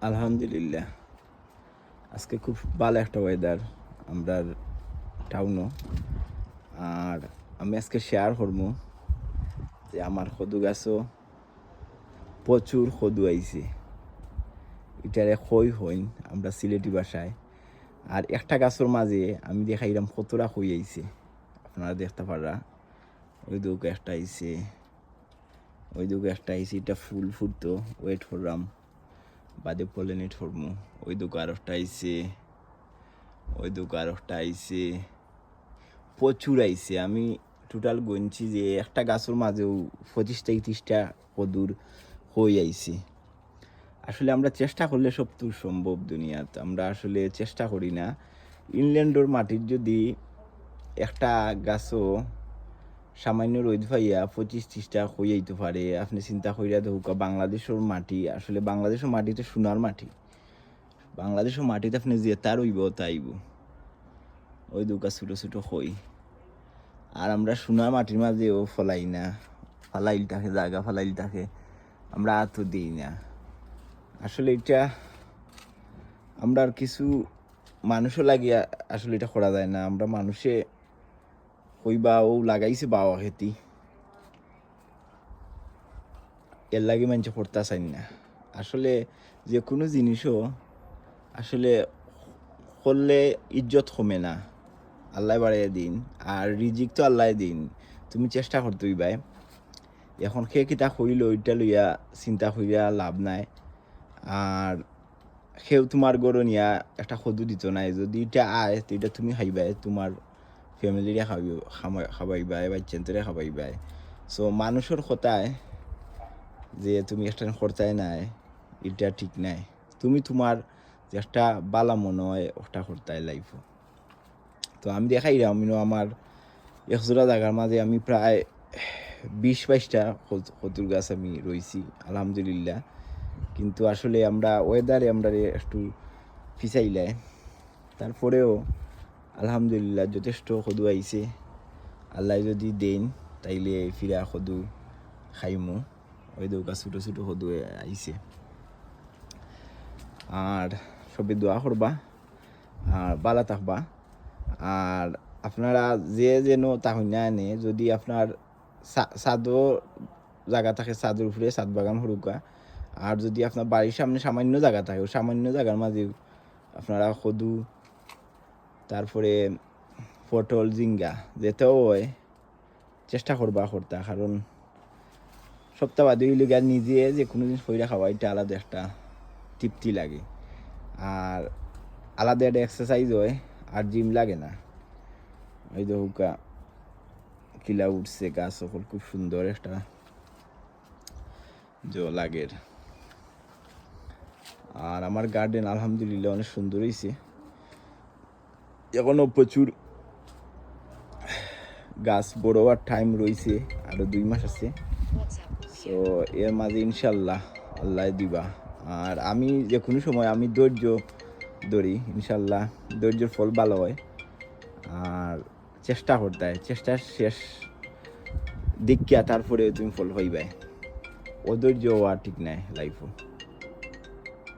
আলহামদুলিল্লাহ। আজকে খুব ভালো একটা ওয়েদার আমরা টাউনও আর আমি আজকে শেয়ার করব যে আমার সদু গাছও প্রচুর সদু আইছে। এটারে খই হইন, আমরা সিলেটি ভাষায়। আর একটা গাছের মাঝে আমি দেখাইলাম কতটা হই আইছে। আপনারা দেখতে পারা ওই দুক একটা আইছে। ওই দুক একটা আইছে, এটা ফুল ফুটতো ওয়েট করলাম। বাদে পলিনেট হরমু ওই দুক আরেকটা আইছে, ওই দুক আরেকটা আইছে, প্রচুর আইছে। আমি টোটাল গনছি যে একটা গাছের মাঝেও পঁচিশটা, তিরিশটা কদুর হয়ে আইছে। আসলে আমরা চেষ্টা করলে সব তো সম্ভব দুনিয়াত। আমরা আসলে চেষ্টা করি না। ইংল্যান্ডর মাটির যদি একটা গাছও সামান্য রোদ ভাইয়া পঁচিশ ত্রিশটা যেতে পারে। আপনি চিন্তা করিয়া দেখুক বাংলাদেশের মাটি, আসলে বাংলাদেশের মাটিতে সোনার মাটি। বাংলাদেশের মাটিতে আপনি যে তার হইব তাইব ওই দুকা ছোটো ছোটো হই। আর আমরা সোনার মাটির মাঝেও ফলাই না। ফালাইল থাকে, জায়গা ফালাইল থাকে। আমরা আতো দিই না। আসলে এটা আমরা আর কিছু মানুষও লাগিয়া আসলে এটা করা যায় না। আমরা মানুষে কইবা ও লাগাইছে বাবা খেতি। এর লাগে মানুষ করতে চাই না। আসলে যে কোনো জিনিসও আসলে করলে ইজ্জত কমে না। আল্লাহ বাড়িয়ে দিন, আর রিজিক তো আল্লাহ দিন। তুমি চেষ্টা করতে হইবাই এখন সে কিতা কইল, ওইটা লইয়া চিন্তা করিয়া লাভ নাই। আর সেও তোমার গরু নিয়া একটা সদু দিত নাই। যদি এটা আয়, তো এটা তুমি খাইবাই, তোমার ফ্যামিলিরে খাবি খামা- খাবাইবাই বাচ্চান্তরে খাবাইবাই সো মানুষের কথায় যে তুমি একটা খরচায় নাই এটা ঠিক নাই। তুমি তোমার যে একটা বালা মনে হয় ওটা খরচায় লাইফ তো আমি দেখাই আমিনো আমার একজোড়া জায়গার মাঝে আমি প্রায় বিশ বাইশটা কতুর গাছ আমি রয়েছি আলহামদুলিল্লাহ। কিন্তু আসলে আমরা ওয়েদারে আমরা একটু ফিসাইলাই তারপরেও আলহামদুলিল্লাহ, যথেষ্ট সদু আইছে। আল্লাহ যদি দেন, তাইলে ফিরা সদু খাইমু। ওই দৌকা ছোটো ছোটো সদু আইছে। আর সবে দোয়া করবা, আর বালা থাকবা। আর আপনারা যে যেন তাহলে আনে, যদি আপনার সাদও জায়গা থাকে ছাদের উপরে সাদ বাগান হরুকা আর যদি আপনার বাড়ির সামনে সামান্য জায়গা থাকে সামান্য জায়গার মাঝে আপনারা সদু তারপরে পটল জিঙ্গা যেতেও হয়। চেষ্টা করবা করতা, কারণ সপ্তাহ বাদে গা নিজে যে কোনো জিনিস ফইরা খাওয়া, এটা আলাদা একটা তৃপ্তি লাগে। আর আলাদা একটা এক্সারসাইজ হয়, আর জিম লাগে না। ওই যে হুকা, কিলা উঠছে গাছ সকল খুব সুন্দর একটা যে লাগের। আর আমার গার্ডেন আলহামদুলিল্লাহ অনেক সুন্দর হয়েছে এখনও প্রচুর গাছ বড় হওয়ার টাইম রয়েছে, আরও দুই মাস আছে। তো এর মাঝে ইনশাল্লাহ আল্লাহ দিবা। আর আমি যে কোনো সময় আমি ধৈর্য ধরি, ইনশাল্লাহ ধৈর্যের ফল ভালো হয়। আর চেষ্টা করতে হয় চেষ্টার শেষ দেখিয়া তারপরে তুমি ফল হইবাই। অধৈর্য হওয়া ঠিক নাই লাইফও